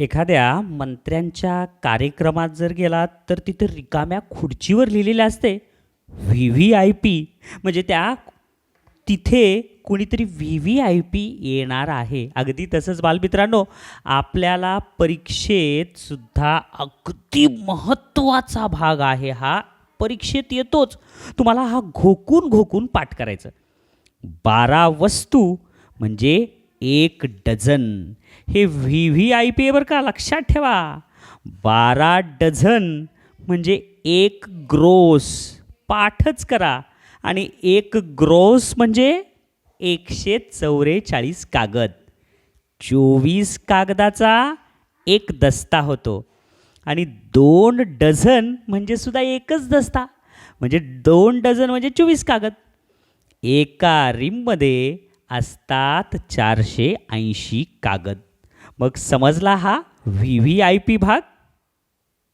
एखाद्या मंत्र्यांच्या कार्यक्रमात जर गेलात तर तिथे रिकाम्या खुर्चीवर लिहिलेले असते व्ही व्ही आय पी. म्हणजे त्या तिथे कुणीतरी व्ही व्ही आय पी येणार आहे. अगदी तसंच बालमित्रांनो आपल्याला परीक्षेत सुद्धा अगदी महत्त्वाचा भाग आहे हा. परीक्षेत येतोच. तुम्हाला हा घोकून घोकून पाठ करायचं. बारा वस्तू म्हणजे एक डझन. हे व्ही व्ही आय पी बरं का लक्षात ठेवा. बारा डझन म्हणजे एक ग्रोस. पाठच करा. आणि एक ग्रोस म्हणजे एकशे चौवेचाळीस कागद. चोवीस कागदाचा एक दस्ता होतो. आणि दोन डझन म्हणजे सुद्धा एकच दस्ता. म्हणजे दोन डझन म्हणजे चोवीस कागद. एका रिममध्ये असतात चारशे ऐंशी कागद. मग समजला हा व्ही व्ही आय पी भाग?